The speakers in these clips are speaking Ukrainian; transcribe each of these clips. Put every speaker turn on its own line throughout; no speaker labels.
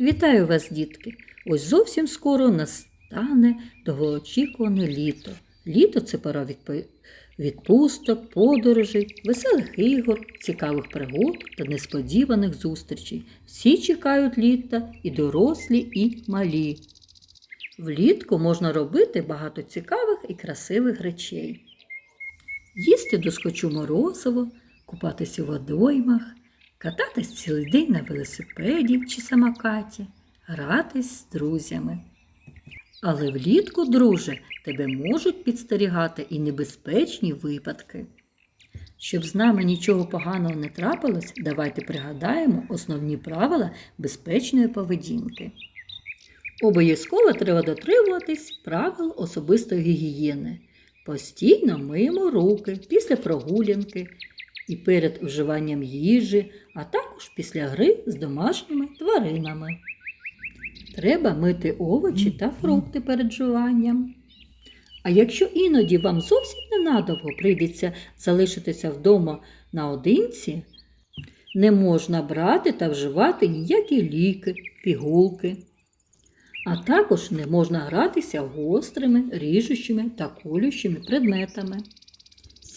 Вітаю вас, дітки! Ось зовсім скоро настане довгоочікуване літо. Літо це пора відпусток, подорожей, веселих ігор, цікавих пригод та несподіваних зустрічей. Всі чекають літа і дорослі, і малі. Влітку можна робити багато цікавих і красивих речей. Їсти доскочу морозиво, купатися у водоймах, кататись цілий день на велосипеді чи самокаті, гратись з друзями. Але влітку, друже, тебе можуть підстерігати і небезпечні випадки. Щоб з нами нічого поганого не трапилось, давайте пригадаємо основні правила безпечної поведінки. Обов'язково треба дотримуватись правил особистої гігієни. Постійно миємо руки після прогулянки і перед вживанням їжі, а також після гри з домашніми тваринами. Треба мити овочі та фрукти перед вживанням. А якщо іноді вам зовсім ненадовго прийдеться залишитися вдома наодинці, не можна брати та вживати ніякі ліки, пігулки. А також не можна гратися гострими, ріжучими та колющими предметами.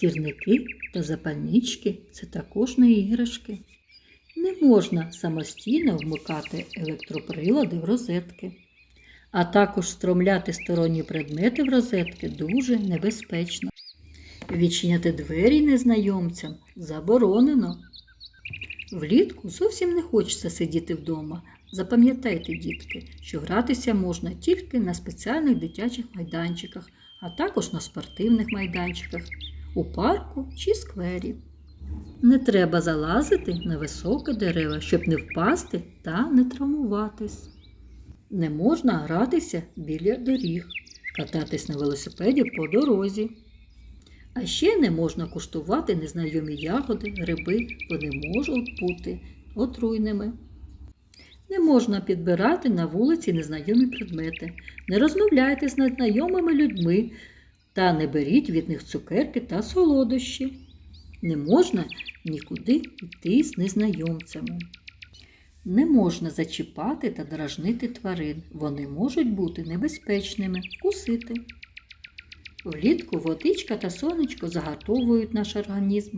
Сірники та запальнички це також не іграшки. Не можна самостійно вмикати електроприлади в розетки. А також стромляти сторонні предмети в розетки дуже небезпечно. Відчиняти двері незнайомцям заборонено. Влітку зовсім не хочеться сидіти вдома. Запам'ятайте, дітки, що гратися можна тільки на спеціальних дитячих майданчиках, а також на спортивних майданчиках, у парку чи сквері. Не треба залазити на високе дерева, щоб не впасти та не травмуватись. Не можна гратися біля доріг, кататись на велосипеді по дорозі. А ще не можна куштувати незнайомі ягоди, гриби, вони можуть бути отруйними. Не можна підбирати на вулиці незнайомі предмети, не розмовляйте з незнайомими людьми та не беріть від них цукерки та солодощі. Не можна нікуди йти з незнайомцями. Не можна зачіпати та дражнити тварин. Вони можуть бути небезпечними, вкусити. Влітку водичка та сонечко загартовують наш організм,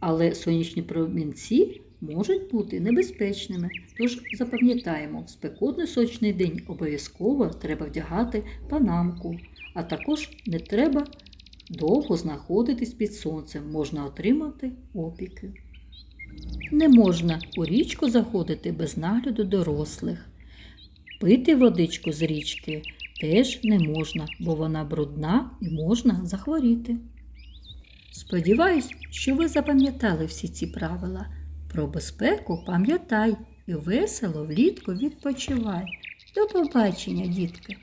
але сонячні промінці можуть бути небезпечними. Тож запам'ятаємо, в спекотний сочний день обов'язково треба вдягати панамку, а також не треба довго знаходитись під сонцем, можна отримати опіки. Не можна у річку заходити без нагляду дорослих. Пити водичку з річки теж не можна, бо вона брудна і можна захворіти. Сподіваюсь, що ви запам'ятали всі ці правила. Про безпеку пам'ятай і весело влітку відпочивай. До побачення, дітки!